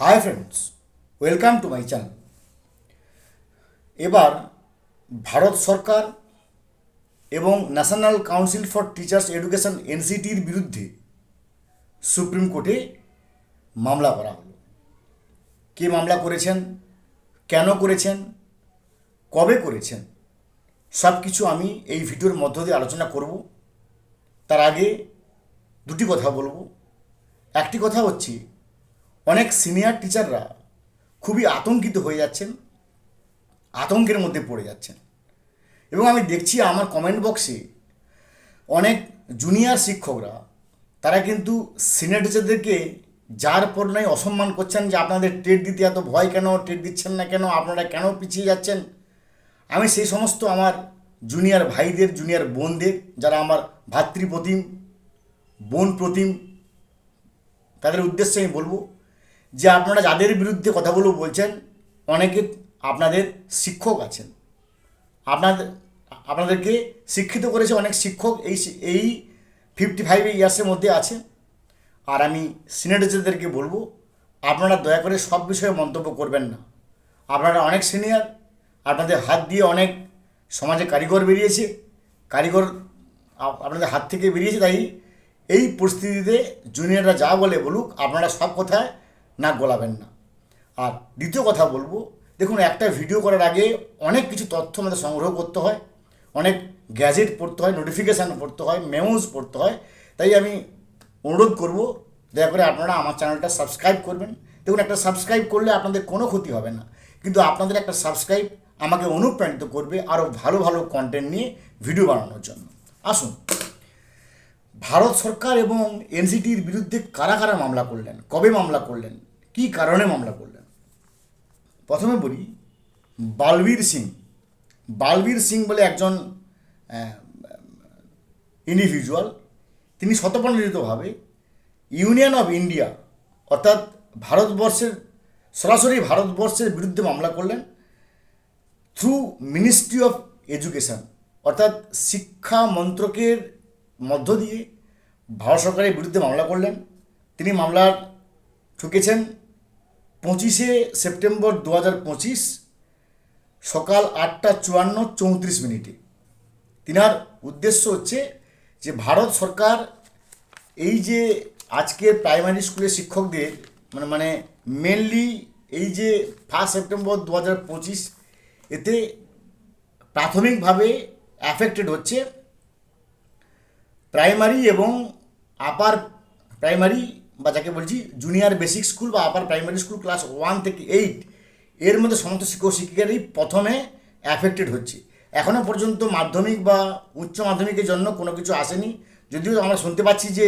Hi friends welcome to my channel এবার ভারত সরকার এবং national council for teachers education এনসিটির বিরুদ্ধে সুপ্রিম কোর্টে মামলা করা হলো। কে মামলা করেছেন? কেন করেছেন? কবে করেছেন? সব কিছু আমি এই ভিডিওর মধ্য দিয়ে আলোচনা করব। তার আগে দুটি কথা বলব। একটি কথা হচ্ছে অনেক সিনিয়র টিচাররা খুবই আতঙ্কিত হয়ে যাচ্ছেন, আতঙ্কের মধ্যে পড়ে যাচ্ছেন। এবং আমি দেখছি আমার কমেন্ট বক্সে অনেক জুনিয়র শিক্ষকরা, তারা কিন্তু সিনিয়র টিচারদেরকে যার পর নাই অসম্মান করছেন যে আপনাদের টেট দিতে এত ভয় কেন টেট দিচ্ছেন না কেন, আপনারা কেন পিছিয়ে যাচ্ছেন? আমি সেই সমস্ত আমার জুনিয়র ভাইদের জুনিয়র বোনদের, যারা আমার ভাতৃপ্রতিম, বোন প্রতিম, তাদের উদ্দেশ্যে আমি বলব যে আপনারা যাদের বিরুদ্ধে কথাগুলো বলছেন, অনেকে আপনাদের শিক্ষক আছেন। আপনাদের আপনাদেরকে শিক্ষিত করেছে অনেক শিক্ষক এই এই ফিফটি ফাইভ ইয়ার্সের মধ্যে আছে আর আমি সিনিয়রদেরকে বলব, আপনারা দয়া করে সব বিষয়ে মন্তব্য করবেন না। আপনারা অনেক সিনিয়র আপনাদের হাত দিয়ে অনেক সমাজে কারিগর বেরিয়েছে। কারিগর আপ- আপনাদের হাত থেকে বেরিয়েছে, তাই এই পরিস্থিতিতে জুনিয়ররা যা বলে বলুক, আপনারা সব কথায় না গোলাবেন না। আর দ্বিতীয় কথা বলব, দেখুন, একটা ভিডিও করার আগে অনেক কিছু তথ্য আমাদের সংগ্রহ করতে হয়, অনেক গ্যাজেট পড়তে হয় নোটিফিকেশান পড়তে হয় মেমোজ পড়তে হয়। তাই আমি অনুরোধ করব, দয়া করে আপনারা আমার চ্যানেলটা সাবস্ক্রাইব করবেন। দেখুন, একটা সাবস্ক্রাইব করলে আপনাদের কোনো ক্ষতি হবে না, কিন্তু আপনাদের একটা সাবস্ক্রাইব আমাকে অনুপ্রাণিত করবে আরও ভালো ভালো কন্টেন্ট নিয়ে ভিডিও বানানোর জন্য। আসুন, ভারত সরকার এবং এনসিটির বিরুদ্ধে কারা কারা মামলা করলেন? কবে মামলা করলেন? কী কারণে মামলা করলেন? প্রথমে বলি, বালবীর সিং বালবীর সিং বলে একজন ইন্ডিভিজুয়াল তিনি শতপ্রণোদিতভাবে ইউনিয়ন অফ ইন্ডিয়া অর্থাৎ ভারতবর্ষের, সরাসরি ভারতবর্ষের বিরুদ্ধে মামলা করলেন থ্রু মিনিস্ট্রি অফ এডুকেশন অর্থাৎ শিক্ষা মন্ত্রকের মধ্য দিয়ে ভারত সরকারের বিরুদ্ধে মামলা করলেন। তিনি মামলার ঠুকেছেন। পঁচিশে সেপ্টেম্বর দু হাজার পঁচিশ সকাল আটটা চুয়ান্ন চৌত্রিশ মিনিটে। তিনার উদ্দেশ্য হচ্ছে যে ভারত সরকার এই যে আজকের প্রাইমারি স্কুলের শিক্ষকদের মানে মানে মেনলি এই যে ফার্স্ট সেপ্টেম্বর দু হাজার পঁচিশ এতে প্রাথমিকভাবে অ্যাফেক্টেড হচ্ছে প্রাইমারি এবং আপার প্রাইমারি বা যাকে বলছি জুনিয়র বেসিক স্কুল বা upper primary school class one থেকে এইট এর মধ্যে সমস্ত শিক্ষক শিক্ষিকারই প্রথমে অ্যাফেক্টেড হচ্ছে। এখনও পর্যন্ত মাধ্যমিক বা উচ্চ মাধ্যমিকের জন্য কোনো কিছু আসেনি। যদিও আমরা শুনতে পাচ্ছি যে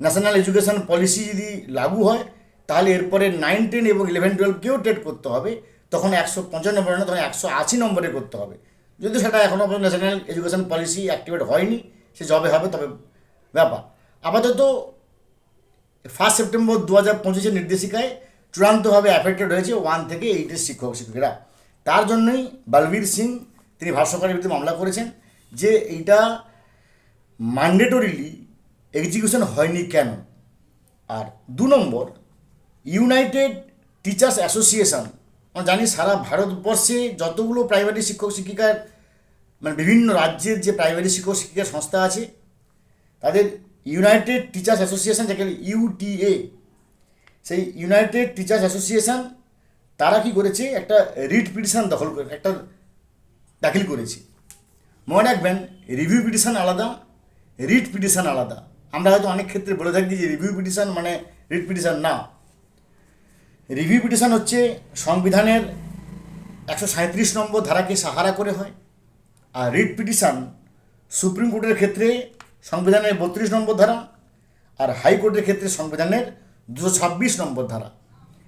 ন্যাশনাল এডুকেশন পলিসি যদি লাগু হয়, তাহলে এরপরে নাইন টেন এবং ইলেভেন টুয়েলভকেও টেট করতে হবে। তখন একশো পঞ্চান্ন নম্বরে না তখন একশো আশি নম্বরে করতে হবে। যদিও সেটা এখনও ন্যাশনাল এডুকেশন পলিসি অ্যাক্টিভেট হয়নি, সে জবে হবে তবে ব্যাপার। আপাতত ফার্স্ট সেপ্টেম্বর দু হাজার পঁচিশের নির্দেশিকায় চূড়ান্তভাবে অ্যাফেক্টেড হয়েছে ওয়ান থেকে এইটের শিক্ষক শিক্ষিকারা। তার জন্যই বলবীর সিং তিনি ভারত সরকারের বিরুদ্ধে মামলা করেছেন যে এইটা ম্যান্ডেটরিলি এক্সিকিউশন হয়নি কেন। আর দু নম্বর ইউনাইটেড টিচার্স অ্যাসোসিয়েশন আমরা জানি সারা ভারতবর্ষে যতগুলো প্রাইমারি শিক্ষক শিক্ষিকার মানে বিভিন্ন রাজ্যের যে প্রাইমারি শিক্ষক শিক্ষিকার সংস্থা আছে, তাদের ইউনাইটেড টিচার্স অ্যাসোসিয়েশন যাকে ইউটিএ সেই ইউনাইটেড টিচার্স অ্যাসোসিয়েশন তারা কি করেছে? একটা রিট পিটিশন দখল করে, একটা দাখিল করেছে। মনে রাখবেন রিভিউ পিটিশন আলাদা, রিট পিটিশন আলাদা। আমরা হয়তো অনেক ক্ষেত্রে বলে থাকি যে রিভিউ পিটিশন মানে রিট পিটিশন না। রিভিউ পিটিশন হচ্ছে সংবিধানের একশো সাঁত্রিশ নম্বর ধারাকে সাহারা করে হয়। আর রিট পিটিশন সুপ্রিম কোর্টের ক্ষেত্রে সংবিধানের বত্রিশ নম্বর ধারা আর হাইকোর্টের ক্ষেত্রে সংবিধানের দুশো ছাব্বিশ নম্বর ধারা।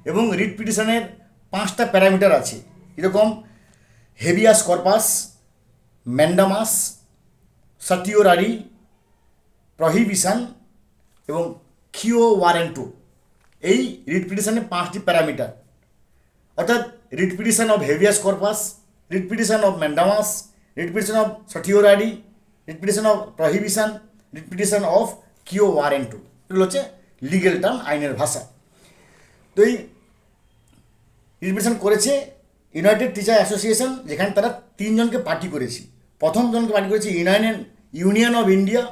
এবং রিট পিটিশনের পাঁচটা প্যারামিটার আছে। এরকম habeas corpus, mandamus, certiorari, prohibition এবং খিও ওয়ারেন্টো। এই রিট পিটিশনের পাঁচটি প্যারামিটার। অর্থাৎ writ petition of habeas corpus, writ petition of mandamus, writ petition of certiorari writ petition of prohibition writ petition of quo warranto এগুলো হচ্ছে legal term আইনের ভাষা। তো এই রিপ্রেজেন্ট করেছে ইউনাইটেড টিচার অ্যাসোসিয়েশন যেখানে তারা তিনজনকে পার্টি করেছে। প্রথম জনকে পার্টি করেছি ইউনাইটেড ইউনিয়ন অফ ইন্ডিয়া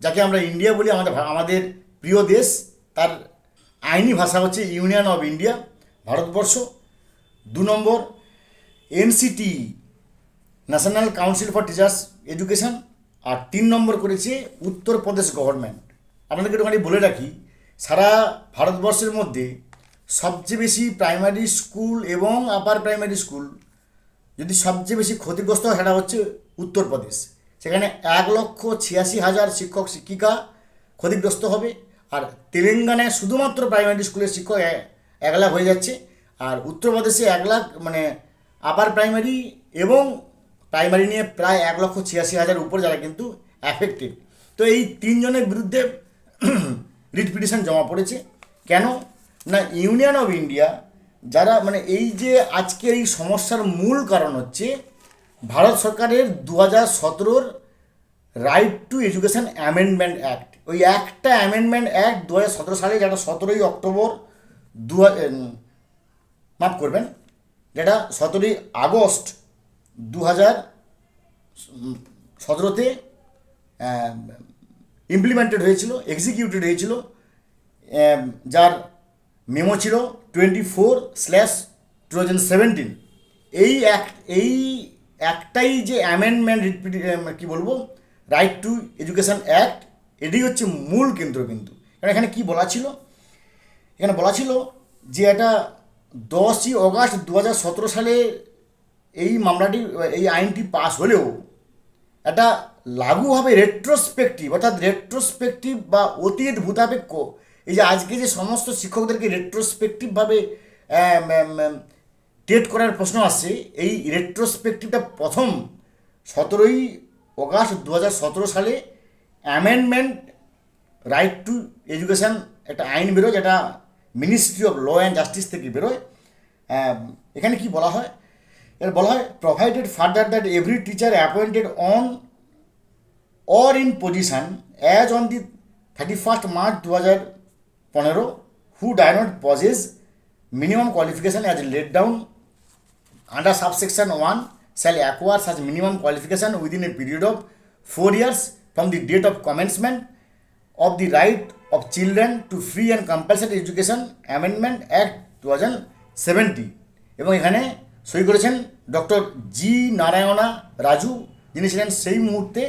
যাকে আমরা ইন্ডিয়া বলি, আমাদের আমাদের প্রিয় দেশ। তার আইনি ভাষা হচ্ছে ইউনিয়ন অফ ইন্ডিয়া ভারতবর্ষ। দু নম্বর NCT national council for teachers education আর তিন নম্বর করেছে উত্তরপ্রদেশ গভর্নমেন্ট আপনাদেরকে একটুখানি বলে রাখি, সারা ভারতবর্ষের মধ্যে সবচেয়ে বেশি প্রাইমারি স্কুল এবং আপার প্রাইমারি স্কুল যদি সবচেয়ে বেশি ক্ষতিগ্রস্ত হয় সেটা হচ্ছে উত্তরপ্রদেশ। সেখানে এক লক্ষ ছিয়াশি হাজার শিক্ষক, শিক্ষিকা ক্ষতিগ্রস্ত হবে আর তেলেঙ্গানায় শুধুমাত্র প্রাইমারি স্কুলের শিক্ষক এক লাখ হয়ে যাচ্ছে। আর উত্তরপ্রদেশে এক লাখ মানে আপার প্রাইমারি এবং প্রাইমারি নিয়ে প্রায় এক লক্ষ ছিয়াশি হাজার উপর যারা কিন্তু অ্যাফেক্টেড তো এই তিনজনের বিরুদ্ধে রিট পিটিশন জমা পড়েছে। কেন? না ইউনিয়ন অফ ইন্ডিয়া যারা মানে এই যে আজকের এই সমস্যার মূল কারণ হচ্ছে, ভারত সরকারের দু হাজার সতেরোর right to education amendment act ওই একটা অ্যামেন্ডমেন্ট অ্যাক্ট দু হাজার সতেরো সালে যেটা সতেরোই অক্টোবর দু হাজার মাফ করবেন, যেটা সতেরোই আগস্ট দু হাজার সতেরোতে ইমপ্লিমেন্টেড হয়েছিল এক্সিকিউটেড হয়েছিল যার মেমো ছিল twenty four slash two thousand seventeen এই এক, এই একটাই যে অ্যামেন্ডমেন্ট কী বলব রাইট টু এডুকেশন অ্যাক্ট এটাই হচ্ছে মূল কেন্দ্র কিন্তু কারণ এখানে কী বলা ছিল? এখানে বলা ছিল যে এটা দশই অগাস্ট দু হাজার সতেরো সালে এই মামলাটি, এই আইনটি পাস হলেও এটা লাগু হবে রেট্রোস্পেক্টিভ অর্থাৎ রেট্রোস্পেক্টিভ বা অতীত ভূতাপেক্ষ, এই যে আজকে যে সমস্ত শিক্ষকদেরকে রেট্রোস্পেক্টিভভাবে টেট করার প্রশ্ন আসছে, এই রেট্রোস্পেক্টিভটা প্রথম সতেরোই অগাস্ট দু হাজার সতেরো সালে অ্যামেন্ডমেন্ট রাইট টু এডুকেশন একটা আইন বেরোয়, যেটা ministry of law and justice থেকে বেরোয়। এখানে কি বলা হয়? এর বলা হয় provided further that every teacher appointed on or in position as on the thirty first March দু হাজার পনেরো who die possess minimum qualification as laid down under subsection one shall acquire such minimum qualification within a period of four years from the date of commencement of the right of children to free and compulsory education amendment act two thousand seventy এবং এখানে সই করেছেন doctor জি নারায়ণা রাজু, যিনি ছিলেন সেই মুহূর্তে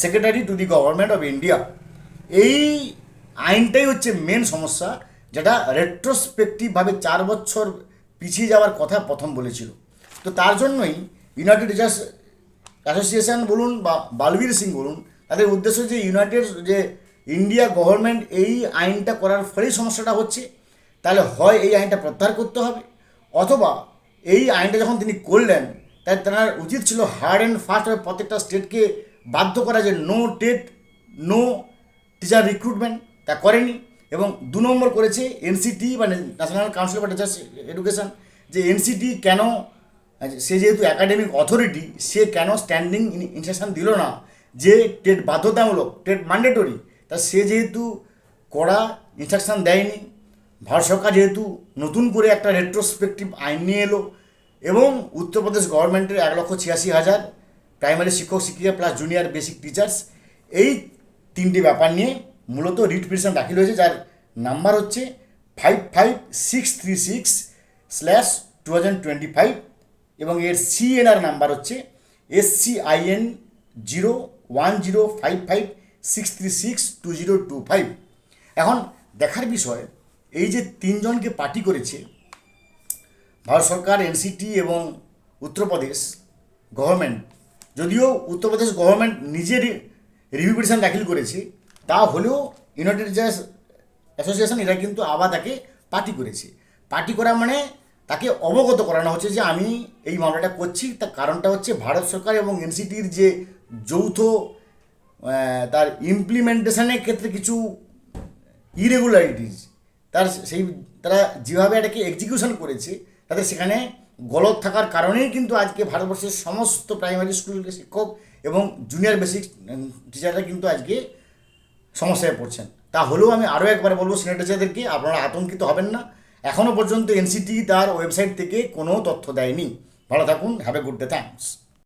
secretary to the government of India. এই আইনটাই হচ্ছে মেন সমস্যা, যেটা রেট্রোস্পেক্টিভভাবে চার বছর পিছিয়ে যাওয়ার কথা প্রথম বলেছিল। তো তার জন্যই ইউনাইটেড টিচার্স অ্যাসোসিয়েশন বলুন বা বালবীর সিং বলুন, তাদের উদ্দেশ্য যে ইউনাইটেড যে ইন্ডিয়া গভর্নমেন্ট এই আইনটা করার ফলেই সমস্যাটা হচ্ছে। তাহলে হয় এই আইনটা প্রত্যাহার করতে হবে, অথবা এই আইনটা যখন তিনি করলেন, তাই তার উচিত ছিল হার্ড অ্যান্ড ফাস্ট প্রত্যেকটা স্টেটকে বাধ্য করা যে no TET no teacher recruitment তা করেনি। এবং দু নম্বর করেছে এনসিটি বা national council for teachers education যে এনসিটি কেন সে যেহেতু একাডেমিক অথরিটি সে কেন স্ট্যান্ডিং ইনস্ট্রাকশন দিল না, যে টেট বাধ্যতামূলক টেট ম্যান্ডেটরি তা সে যেহেতু কড়া ইনস্ট্রাকশান দেয়নি ভারত সরকার যেহেতু নতুন করে একটা রেট্রোস্পেক্টিভ আইন নিয়ে এলো এবং উত্তরপ্রদেশ গভর্নমেন্টের এক লক্ষ ছিয়াশি হাজার প্রাইমারি শিক্ষক, শিক্ষিকা প্লাস জুনিয়র বেসিক টিচার্স এই তিনটি ব্যাপার নিয়ে মূলত রিট পিটিশন দাখিল হয়েছে, যার নাম্বার হচ্ছে five five six three six slash two thousand twenty five এবং এর সিএনআর নাম্বার হচ্ছে S C I N zero one zero five five six three six two zero two five এখন দেখার বিষয় এই যে তিনজনকে পার্টি করেছে, ভারত সরকার এনসিটি এবং উত্তরপ্রদেশ গভর্নমেন্ট যদিও উত্তরপ্রদেশ গভর্নমেন্ট নিজের রিভিউ পিটিশন দাখিল করেছে, তা হলেও ইউনাইটেড টিচার্স অ্যাসোসিয়েশন এরা কিন্তু আবার তাকে পার্টি করেছে। পার্টি করা মানে তাকে অবগত করানো হচ্ছে যে আমি এই মামলাটা করছি, তার কারণটা হচ্ছে ভারত সরকার এবং এনসিটির যে যৌথ তার ইমপ্লিমেন্টেশনের ক্ষেত্রে কিছু ইরেগুলারিটিস তার সেই তারা যেভাবে এটাকে এক্সিকিউশন করেছে তাদের সেখানে গলত থাকার কারণেই কিন্তু আজকে ভারতবর্ষের সমস্ত প্রাইমারি স্কুলের শিক্ষক এবং জুনিয়র বেসিক টিচাররা কিন্তু আজকে সমস্যায় পড়ছেন। তা হলেও আমি আরও একবার বলব সিনিয়র টিচারদেরকে আপনারা আতঙ্কিত হবেন না। এখনও পর্যন্ত এনসিটি তার ওয়েবসাইট থেকে কোনো তথ্য দেয়নি। ভালো থাকুন have a good day thanks